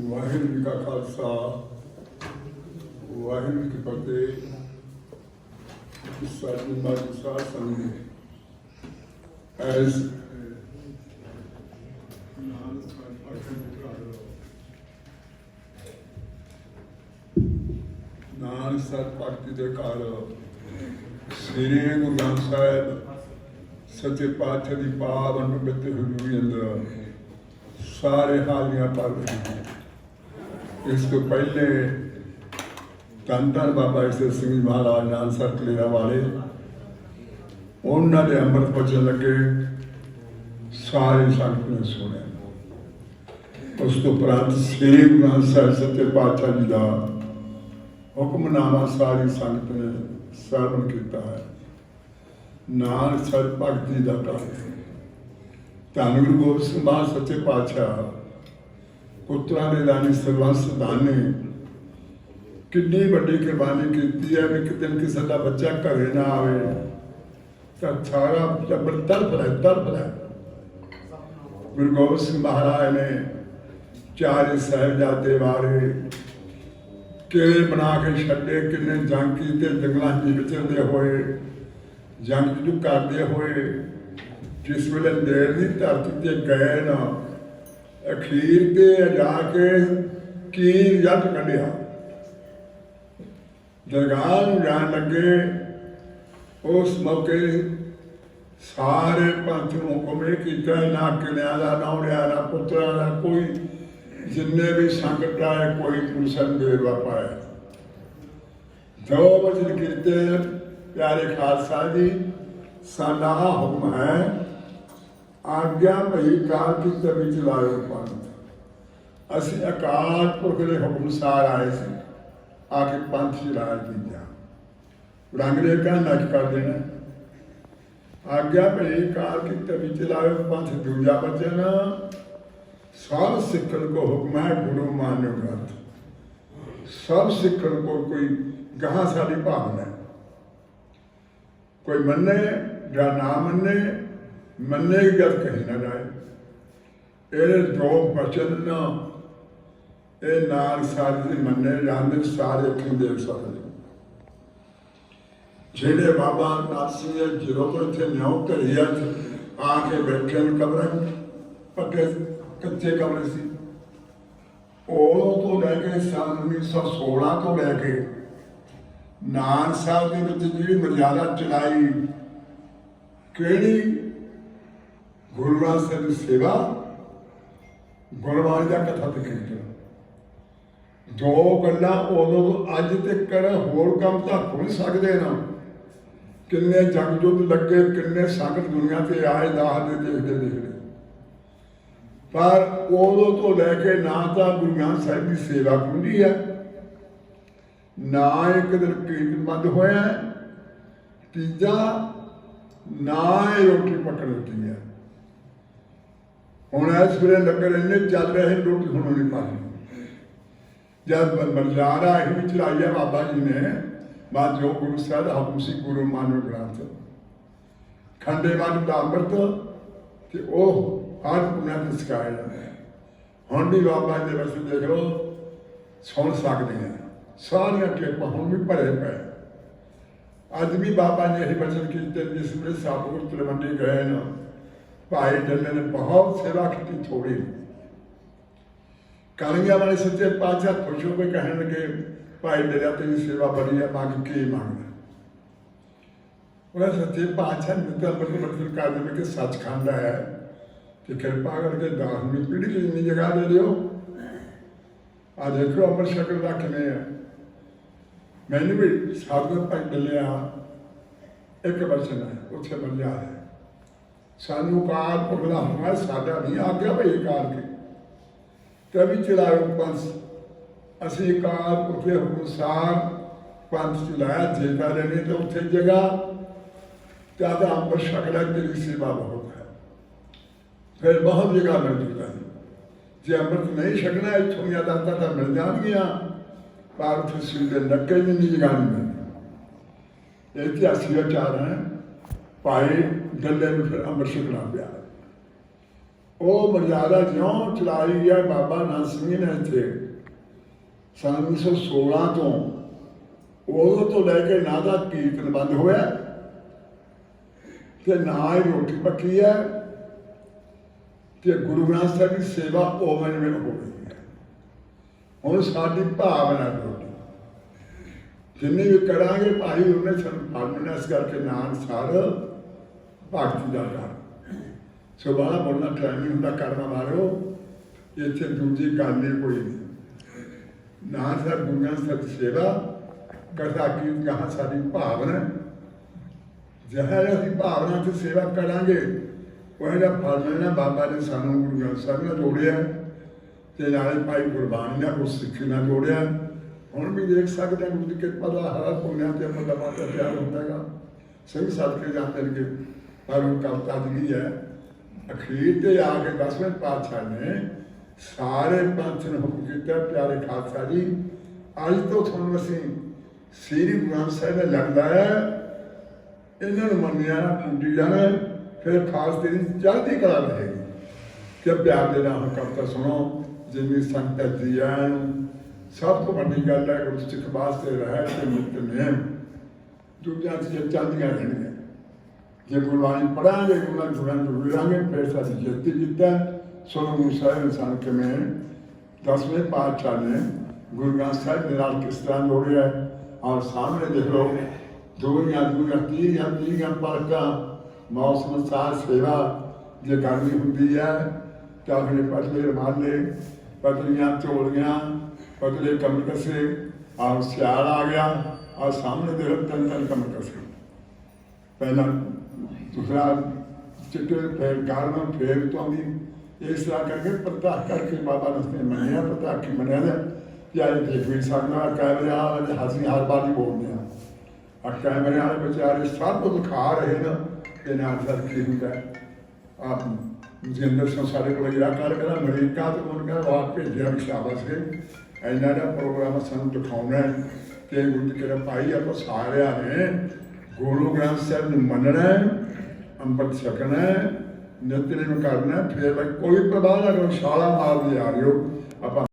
ਵਾਹਿਗੁਰੂ ਜੀ ਕਾ ਖਾਲਸਾ, ਵਾਹਿਗੁਰੂ ਜੀ ਕੀ ਫਤਿਹ। ਸਾਡੀ ਮਾਜੀ ਸਾਧ ਸੰਗਤ ਐਸ ਨਾਲ ਸਾਡ ਪਰਖਣ ਭਗਤੀ ਦੇ ਘਰ, ਸ੍ਰੀ ਗੁਰੂ ਗ੍ਰੰਥ ਸਾਹਿਬ ਸੱਚੇ ਪਾਤਸ਼ਾਹ ਦੀ ਪਾਵਨ ਪਵਿੱਤਰ ਹਜ਼ੂਰੀ ਅੰਦਰ ਸਾਰੇ ਹਾਲੀਆਂ ਪੜ ਇਸ ਤੋਂ ਪਹਿਲੇ ਧੰਨ ਧੰਨ ਬਾਬਾ ਇਸੇ ਸਿੰਘ ਜੀ ਮਹਾਰਾਜ ਨਾਲ ਸਰਕਲੇਰਾ ਵਾਲੇ। ਉਹਨਾਂ ਦੇ ਅੰਮ੍ਰਿਤ ਬਚਨ ਲੱਗੇ। ਸਾਰੇ ਸੰਗਤ ਨੇ ਸੁਣਿਆ। ਉਸ ਤੋਂ ਉਪਰੰਤ ਸ੍ਰੀ ਗੁਰੂ ਸਾਹਿਬ ਸੱਚੇ ਪਾਤਸ਼ਾਹ ਜੀ ਦਾ ਹੁਕਮਨਾਮਾ ਸਾਰੀ ਸੰਗਤ ਨੇ ਸਰਵਣ ਕੀਤਾ ਹੈ। ਨਾਲ ਸਤ ਭਗਤੀ ਦਾ ਕੰਮ ਧੰਨ ਗੁਰੂ ਗੋਬਿੰਦ ਸਿੰਘ ਮਹਾਰਾਜ, ਸੱਚੇ ਪਾਤਸ਼ਾਹ, ਪੁੱਤਰਾਂ ਦੇ ਦਾਨੀ ਸਰਵੰਸ ਦਾਨੇ। ਕਿੰਨੀ ਵੱਡੀ ਕੁਰਬਾਨੀ ਕੀਤੀ ਹੈ ਵੀ ਕਿਤੇ ਕਿਸੇ ਦਾ ਬੱਚਾ ਘਰੇ ਨਾ ਆਵੇ। ਤਾਂ ਸਾਰਾ ਟੱਬਰ ਤੜਫ ਰਿਹਾ ਤੜਫ ਰਿਹਾ ਗੁਰੂ ਗੋਬਿੰਦ ਸਿੰਘ ਮਹਾਰਾਜ ਨੇ ਚਾਰੇ ਸਾਹਿਬਜ਼ਾਦੇ ਵਾਰੇ ਕਿਵੇਂ ਬਣਾ ਕੇ ਛੱਡੇ, ਕਿੰਨੇ ਜੰਗ ਕੀਤੇ ਜੰਗਲਾਂ 'ਚ ਵਿਚਰਦੇ ਹੋਏ ਜੰਗ ਜੁ ਕਰਦੇ ਹੋਏ, ਜਿਸ ਵੇਲੇ ਦੇਰ ਦੀ ਧਰਤੀ ਤੇ ਗਏ ਨਾ, ਅਖੀਰ ਤੇ ਜਾ ਕੇ ਕੀਰ ਜੱਟ ਕੱਢਿਆ। ਦਰਗਾਹ ਨੂੰ ਜਾਣ ਲੱਗੇ, ਉਸ ਮੌਕੇ ਸਾਰੇ ਪੰਥ ਨੂੰ ਹੁਕਮ ਇਹ ਕੀਤਾ, ਨਾ ਕਿਲਿਆਂ ਦਾ, ਨਾ ਉੜਿਆ ਨਾ ਪੁੱਤਰਾਂ ਦਾ, ਕੋਈ ਜਿੰਨੇ ਵੀ ਸੰਕਟ ਆਏ, ਕੋਈ ਪੁਰਸ਼ਨ ਦੇ ਵਾਪਾਇਆ ਜੋ ਵਚਨ ਕੀਤੇ ਪਿਆਰੇ ਖਾਲਸਾ ਜੀ, ਸਾਡਾ ਹੁਕਮ ਹੈ, ਆਗਿਆ ਭਈ ਕਾਲ ਕੀ ਤਵੀ ਚਲਾਇਓ ਪੰਥ। ਅਸੀਂ ਅਕਾਲ ਪੁਰਖ ਦੇ ਹੁਕਮ ਸਾਰ ਆਏ ਸੀ, ਆ ਕੇ ਪੰਥ ਚਲਾਇਆ ਕੀਤਾ ਰੰਗ ਦੇ ਕਹਿੰਦਾ ਕੀ ਕਰ ਦੇਣਾ। ਆਗਿਆ ਭਈ ਕਾਲ ਕੀ ਤਵੀ ਚਲਾਇਓ ਪੰਥ, ਦੂਜਾ ਬਚਨ, ਸਭ ਸਿੱਖਣ ਕੋ ਹੁਕਮ ਹੈ ਗੁਰੂ ਮਾਨਿਓ ਗ੍ਰੰਥ। ਸਭ ਸਿੱਖਣ ਕੋ ਕੋਈ ਗਾਹ ਸਾਡੀ ਭਾਵਨਾ ਹੈ। ਕੋਈ ਮੰਨੇ, ਜਾਂ ਨਾ ਮੰਨੇ ਮੰਨੇ ਦੀ ਗੱਲ ਕਹੀ ਨਾ ਜਾਏ। ਇਹਦੇ ਦੋ ਬਚਨ ਨਾ। ਇਹ ਨਾਲ ਸਾਰੇ ਮੰਨੇ ਜਾਂਦੇ ਸਾਰੇ ਅੱਖੀਂ ਦੇਖ ਸਕਦੇ ਜਿਹੜੇ ਬਾਬਾ ਨਾਥ ਸਿੰਘ ਜੀ ਜਦੋਂ ਨਿਉ ਘਰੇ ਆ ਕੇ ਬੈਠੇ ਨੇ ਕਬਰਾਂ ਪੱਕੇ ਕੱਚੇ ਕਮਰੇ ਸੀ। ਉਹ ਤੋਂ ਲੈ ਕੇ ਸਾਲ 1916 ਤੋਂ ਲੈ ਕੇ ਨਾਨ ਸਾਹਿਬ ਦੇ ਵਿੱਚ ਜਿਹੜੀ ਮਰਜ਼ਾਦਾ ਚਲਾਈ ਕਿਹੜੀ? ਗੁਰੂ ਗ੍ਰੰਥ ਸਾਹਿਬ ਦੀ ਸੇਵਾ, ਗੁਰਬਾਣੀ ਦਾ ਕਥਾ ਤੇ ਕੀਰਤਨ ਦੋ ਗੱਲਾਂ ਉਦੋਂ ਤੋਂ ਅੱਜ ਤੱਕ ਹੋਰ ਕੰਮ ਤਾਂ ਹੋ ਸਕਦੇ ਨਾ। ਕਿੰਨੇ ਜੰਗ ਲੱਗੇ, ਕਿੰਨੇ ਸੰਗਤ ਦੁਨੀਆ ਤੇ ਆਏ, ਦਾਹ ਦੇ ਦੇਖਦੇ ਦੇਖਦੇ। ਪਰ ਉਦੋਂ ਤੋਂ ਲੈ ਕੇ ਨਾ ਤਾਂ ਗੁਰੂ ਗ੍ਰੰਥ ਸਾਹਿਬ ਦੀ ਸੇਵਾ ਖੁੱਲੀ ਹੈ। ਨਾ ਇੱਕ ਦਿਨ ਕੀਰਤਨ ਹੋਇਆ ਤੀਜਾ ਨਾ ਇਹ ਰੋਟੀ ਪਕੜ ਦਿੱਤੀ ਹੈ। ਹੁਣ ਇਸ ਵੇਲੇ ਲੰਗਰ ਇੰਨੇ ਚੱਲ ਰਹੇ ਨੇ, ਰੋਟੀ ਹੁਣ ਨਹੀਂ ਪਾਣੀ ਜਦ ਮਰਜ਼ਾਰਾ ਇਹ ਚਲਾਈ ਹੈ ਬਾਬਾ ਜੀ ਨੇ ਬਾਦ ਜੋ ਗੁਰੂ ਸਾਹਿਬ ਦਾ ਗੁਰੂ ਮਾਨਵ ਗ੍ਰੰਥ। ਖੰਡੇ ਵਾਲ ਦਾ ਅੰਮ੍ਰਿਤ ਤੇ ਉਹ ਹਰ ਪੁਨਰ ਤੇ ਸਿਖਾਇਆ ਹੁਣ ਵੀ ਬਾਬਾ ਜੀ ਦੇ ਵਸੂ ਦੇਖ ਲਓ ਸੁਣ ਸਕਦੇ ਆ ਸਾਰੀਆਂ ਕਿਰਪਾ ਹੁਣ ਵੀ ਭਰੇ ਪਏ। ਅੱਜ ਵੀ ਬਾਬਾ ਨੇ ਇਹ ਬਚਨ ਕੀਤੇ ਜਿਸ ਵੇਲੇ ਸਾਬੂਰ ਤਲਵੰਡੀ ਗਏ ਨਾ। ਭਾਈ ਡੱਲੇ ਨੇ ਬਹੁਤ ਸੇਵਾ ਕੀਤੀ ਥੋੜੀ ਕਾਲੀਆਂ ਵਾਲੇ ਸੱਚੇ ਪਾਤਸ਼ਾਹ ਖੁਸ਼ ਹੋ ਕੇ ਕਹਿਣ ਲੱਗੇ, ਭਾਈ ਡੱਲਿਆ ਤੇਰੀ ਸੇਵਾ ਬੜੀ ਹੈ ਮੰਗ ਕੀ ਮੰਗਦਾ? ਉਹਨਾਂ ਸੱਚੇ ਪਾਤਸ਼ਾਹ ਨੇ ਤਾਂ ਬੜੀ ਕਰ ਦੇ ਕਿ ਸੱਚਖੰਡ ਹੈ ਤੇ ਕਿਰਪਾ ਕਰਕੇ ਦਾਸ ਨੂੰ ਪੀੜੀ ਚ ਜਗ੍ਹਾ ਦੇ ਦਿਓ। ਆ ਦੇਖੋ ਅਮਰ ਸ਼ਕਲ ਦਾ ਆ। ਮੈਨੂੰ ਵੀ ਸਾਧੂ ਭਾਈ ਡੱਲਿਆ ਇੱਕ ਬਚਨ ਹੈ, ਉੱਥੇ ਬੰਦਿਆ ਹੈ। ਸਾਨੂੰ ਕਾਰ ਪੁਰਲਾ ਹੋਣਾ, ਸਾਡਾ ਨਹੀਂ ਆ ਗਿਆ ਭਈ ਕਾਲ ਕੇ। ਤਵੀ ਚਲਾਇਓ ਪੰਥ। ਅਸੀਂ ਕਾਰ ਉੱਥੇ ਅਨੁਸਾਰ ਪੰਥ ਚਲਾਇਆ, ਜੇਤਾ ਰਹਿਣੇ ਤੇ ਉੱਥੇ ਜਗ੍ਹਾ ਜ਼ਿਆਦਾ ਅੰਬਰ ਸ਼ਕਲਾ ਤੇਰੀ ਸੇਵਾ ਬਹੁਤ ਹੈ। ਫਿਰ ਬਹੁਤ ਜਗ੍ਹਾ ਮਿਲ ਜੂਗਾ ਜੇ ਅੰਮ੍ਰਿਤ ਨਹੀਂ ਛਕਣਾ, ਇੱਥੋਂ ਦੀਆਂ ਦਾਤਾਂ ਤਾਂ ਮਿਲ ਜਾਣਗੀਆਂ। ਪਰ ਉੱਥੇ ਸਿਰ ਦੇ ਨੱਕੇ ਵੀ ਨਹੀਂ ਇਹ ਇਤਿਹਾਸੀ ਵਿਚਾਰ ਹੈ, ਭਾਈ ਗੱਲੇ ਨੂੰ ਫਿਰ ਅੰਮ੍ਰਿਤ ਛਕਣਾ ਪਿਆ। ਉਹ ਮਰਜ਼ਾਦਾ ਜਿਉਂ ਚਲਾਈ ਗਿਆ ਬਾਬਾ ਨਾਨਕ ਸਿੰਘ ਨੇ ਇੱਥੇ। ਸੰਨ 1916 ਤੋਂ ਉਦੋਂ ਤੋਂ ਲੈ ਕੇ ਨਾ ਦਾ ਕੀਰਤਨ ਬੰਦ ਹੋਇਆ, ਤੇ ਨਾ ਹੀ ਰੋਟੀ ਪੱਕੀ ਹੈ, ਤੇ ਗੁਰੂ ਗ੍ਰੰਥ ਸਾਹਿਬ ਦੀ ਸੇਵਾ ਉਵੇਂ ਜਿਵੇਂ ਹੋ ਰਹੀ ਹੁਣ ਸਾਡੀ ਭਾਵਨਾ ਰੋਟੀ ਜਿੰਨੇ ਵੀ ਕਰਾਂਗੇ, ਭਾਈ ਉਹਨੇ ਸਾਨੂੰ ਫੜਨਾ ਇਸ ਕਰਕੇ ਨਾਮ ਸਾਰ ਭਗਤੀ ਦਾ ਕਰ ਸੋ ਬਾਹਲਾ ਬੋਲਣਾ ਟਾਈਮ ਹੁੰਦਾ ਕਰਨਾ ਮਾਰੋ। ਇੱਥੇ ਦੂਜੀ ਗੱਲ ਨਹੀਂ, ਕੋਈ ਨਹੀਂ। ਨਾ ਸਰ ਗੁਰਗਨ ਸਤ ਸੇਵਾ, ਕਰਦਾ ਕੀ ਕਹਾ ਸਾਡੀ ਭਾਵਨਾ ਜਿਹੜਾ ਅਸੀਂ ਭਾਵਨਾ ਤੇ ਸੇਵਾ ਕਰਾਂਗੇ, ਉਹ ਜਿਹੜਾ ਫਲ ਮਿਲਣਾ, ਬਾਬਾ ਨੇ ਸਾਨੂੰ ਗੁਰੂ ਗ੍ਰੰਥ ਸਾਹਿਬ ਨਾਲ ਜੋੜਿਆ। ਤੇ ਨਾਲੇ ਭਾਈ ਗੁਰਬਾਣੀ ਨਾਲ ਉਸ ਸਿੱਖੀ ਨਾਲ ਜੋੜਿਆ। ਹੁਣ ਵੀ ਦੇਖ ਸਕਦੇ ਹਾਂ ਗੁਰੂ ਦੀ ਕਿਰਪਾ ਦਾ ਹਰ ਪੁੰਨਿਆ ਤੇ ਅਮਲ ਦਾ ਮਾਤਾ ਪਿਆਰ ਹੁੰਦਾ ਹੈਗਾ। ਸਹੀ ਜਾਂਦੇ ਨੇ ਪਰ ਉਹ ਕਵਤਾ ਜਿਹੜੀ ਹੈ। ਅਖੀਰ ਤੇ ਆ ਕੇ ਦਸਵੇਂ ਪਾਤਸ਼ਾਹ ਨੇ ਸਾਰੇ ਪੰਥ ਨੂੰ ਹੁਕਮ ਕੀਤਾ, ਪਿਆਰੇ ਖਾਲਸਾ ਜੀ, ਅੱਜ ਤੋਂ ਤੁਹਾਨੂੰ ਅਸੀਂ ਸ੍ਰੀ ਗੁਰੂ ਗ੍ਰੰਥ ਸਾਹਿਬ ਦਾ ਲੱਗਦਾ ਹੈ। ਇਹਨਾਂ ਨੂੰ ਮੰਨਿਆ ਨਾ ਜਾਣਾ ਫਿਰ ਖਾਸ ਤੇਰੀ ਚੜ੍ਹਦੀ ਕਲਾ ਰਹੇਗੀ। ਕਿ ਪਿਆਰ ਦੇ ਨਾਲ ਕਵਤਾ ਸੁਣੋ। ਜਿੰਨੀ ਸੰਗਤ ਦੀ ਨੂੰ ਸਭ ਤੋਂ ਵੱਡੀ ਗੱਲ ਹੈ ਗੁਰੂ ਸਿੱਖ ਵਾਸਤੇ ਰਹਿ ਤੇ ਮਿੱਤ ਨੇ ਦੂਜਿਆਂ ਚ ਚੰਦੀਆਂ ਰਹਿਣਗੀਆਂ। ਜੇ ਗੁਰਬਾਣੀ ਪੜਾਂਗੇ ਗੁਰਾਂ ਗੁਰਾਂ ਨੂੰ ਫਿਰ ਸਾਡੀ ਜਿੱਤ ਜਿੱਤਾਂ। ਸੋਨੂੰ ਮੂਸਾ ਇਨਸਾਨ ਕਿਵੇਂ ਦਸਵੇਂ ਪਾਤਸ਼ਾਹ ਨੇ ਗੁਰੂ ਗ੍ਰੰਥ ਸਾਹਿਬ ਦੇ ਨਾਲ ਕਿਸ ਤਰ੍ਹਾਂ ਜੋੜਿਆ ਔਰ ਸਾਹਮਣੇ ਦੇਖ ਲਓ ਦੁਨੀਆ ਦੁਨੀਆ ਤੀਰੀਆਂ ਤੀਰੀਆਂ ਪਰਕਾਂ ਮੌਸਮ ਸਾਰ ਸੇਵਾ, ਜੇ ਕਰਨੀ ਹੁੰਦੀ ਹੈ, ਤਾਂ ਆਪਣੇ ਪਤਲੇ ਰਮਾਲੇ ਪਤਲੀਆਂ ਝੋਲੀਆਂ, ਪਤਲੇ ਕਮਕਸੇ ਔਰ ਸਿਆਲ ਆ ਗਿਆ ਔਰ ਸਾਹਮਣੇ ਦੇ ਤਨ ਤਨ ਕਮਕਸੇ ਪਹਿਲਾਂ ਦੂਸਰਾ ਚਿੱਟੇ ਫੇਰ ਗਾਲਾਂ ਫੇਰ ਤੋਂ ਦੀ ਇਸ ਤਰ੍ਹਾਂ ਕਰਕੇ ਪ੍ਰਤਾਪ ਕਰਕੇ ਬਾਬਾ ਨੇ ਮੰਨਿਆ ਪ੍ਰਤਾਪ ਕੀ ਮੰਨਿਆ ਨੇ ਯਾਰ ਦੇਖ ਵੀ ਸਕਦਾ ਕੈਮਰੇ ਵਾਲੇ ਹੱਸੀ ਹਰ ਵਾਰ ਹੀ ਬੋਲਦੇ ਆ ਆ ਕੈਮਰੇ ਵਾਲੇ ਵਿਚਾਰੇ ਸਭ ਕੁਝ ਖਾ ਰਹੇ ਨੇ ਤੇ ਨਾਲ ਸਰ ਹੁੰਦਾ। ਹੈ। ਆਪ ਜਿੰਦਰ ਸਿੰਘ ਸਾਡੇ ਕੋਲ ਜਿਹੜਾ ਕਰ ਕਰਾ ਅਮਰੀਕਾ ਤੋਂ ਉਹਨਾਂ ਕਹਿੰਦਾ ਵਾਹ ਭੇਜਿਆ ਵੀ ਸ਼ਾਬਾਸ਼ ਇਹਨਾਂ ਦਾ ਪ੍ਰੋਗਰਾਮ ਸਾਨੂੰ ਦਿਖਾਉਣਾ ਹੈ ਕਿ ਗੁਰੂ ਜੀ ਕਿਹੜਾ ਭਾਈ ਆਪਾਂ ਸਾਰਿਆਂ ਨੇ ਗੁਰੂ ਗ੍ਰੰਥ ਸਾਹਿਬ ਨੂੰ ਮੰਨਣਾ ਹੈ ਅੰਮ੍ਰਿਤ ਛਕਣਾ ਹੈ ਨਿਤਨੇਮ ਕਰਨਾ ਹੈ, ਫਿਰ ਕੋਈ ਪ੍ਰਭਾਵ ਨਾ ਕਰੋ ਛਾਲਾ ਮਾਰਦੇ ਆ ਰਹੇ ਹੋ ਆਪਾਂ